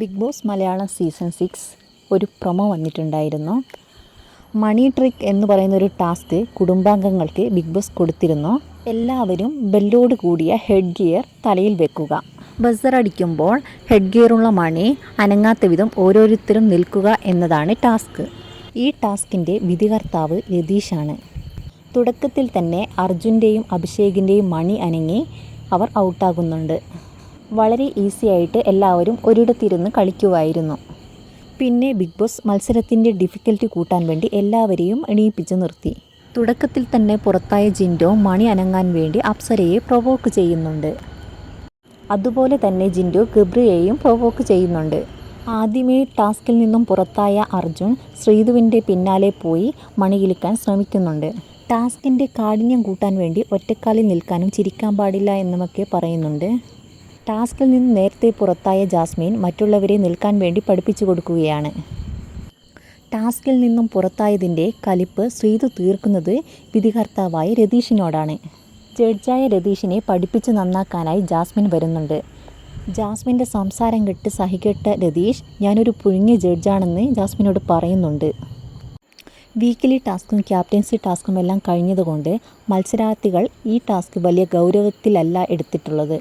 Bigg Boss Malayalam season six ഒരു promo വന്നിട്ടുണ്ടായിരുന്നു. Money trick എന്ന് പറയുന്ന ഒരു ടാസ്ക് കുടുംബാംഗങ്ങൾക്ക് ബിഗ് ബോസ് കൊടുത്തിരുന്നു. എല്ലാവരും ബെല്ലോട് കൂടിയ ഹെഡ് ഗിയർ തലയിൽ വെക്കുക. ബസർ അടിക്കുമ്പോൾ ഹെഡ് ഗിയറുള്ള മണി അനങ്ങാത്ത വിധം ഓരോരുത്തരും നിൽക്കുക എന്നതാണ് ടാസ്ക്. ഈ ടാസ്കിന്റെ വിധികർത്താവ് രതീഷാണ്. തുടക്കത്തിൽ തന്നെ അർജുന്റെയും അഭിഷേകിന്റെയും മണി അനങ്ങി അവർ ഔട്ടാകുന്നുണ്ട്. വളരെ ഈസി ആയിട്ട് എല്ലാവരും ഒരിടത്തിരുന്ന് കളിക്കുമായിരുന്നു പിന്നെ ബിഗ് ബോസ് മത്സരത്തിന്റെ ഡിഫിക്കൽറ്റി കൂട്ടാൻ വേണ്ടി എല്ലാവരെയും എണീപ്പിച്ച് നിർത്തി. തുടക്കത്തിൽ തന്നെ പുറത്തായ ജിൻഡോ മണി അനങ്ങാൻ വേണ്ടി അപ്സരയെ പ്രൊവോക്ക് ചെയ്യുന്നുണ്ട്. അതുപോലെ തന്നെ ജിൻഡോ ഗബ്രിയെയും പ്രൊവോക്ക് ചെയ്യുന്നുണ്ട്. ആദ്യമേ ടാസ്കിൽ നിന്നും പുറത്തായ അർജുൻ ശ്രീധുവിന്റെ പിന്നാലെ പോയി മണികിലിക്കാൻ ശ്രമിക്കുന്നുണ്ട്. ടാസ്കിന്റെ കാഠിന്യം കൂട്ടാൻ വേണ്ടി ഒറ്റക്കാലിൽ നിൽക്കാനും ചിരിക്കാൻ പാടില്ല എന്നുമൊക്കെ പറയുന്നുണ്ട്. ടാസ്കിൽ നിന്ന് നേരത്തെ പുറത്തായ ജാസ്മിൻ മറ്റുള്ളവരെ നിൽക്കാൻ വേണ്ടി പഠിപ്പിച്ചു കൊടുക്കുകയാണ്. ടാസ്കിൽ നിന്നും പുറത്തായതിന്റെ കലിപ്പ് ശ്രീതു തീർക്കുന്നത് വിധികർത്താവായ രതീഷിനോടാണ്. ജഡ്ജായ രതീഷിനെ പഠിപ്പിച്ച് നന്നാക്കാനായി ജാസ്മിൻ വരുന്നുണ്ട്. ജാസ്മിന്റെ സംസാരം കെട്ട് സഹികെട്ട രതീഷ് ഞാനൊരു പുഴുങ്ങിയ ജഡ്ജാണെന്ന് ജാസ്മിനോട് പറയുന്നുണ്ട്. വീക്കിലി ടാസ്കും ക്യാപ്റ്റൻസി ടാസ്കും എല്ലാം കഴിഞ്ഞതുകൊണ്ട് മത്സരാർത്ഥികൾ ഈ ടാസ്ക് വലിയ ഗൗരവത്തിലല്ല എടുത്തിട്ടുള്ളത്.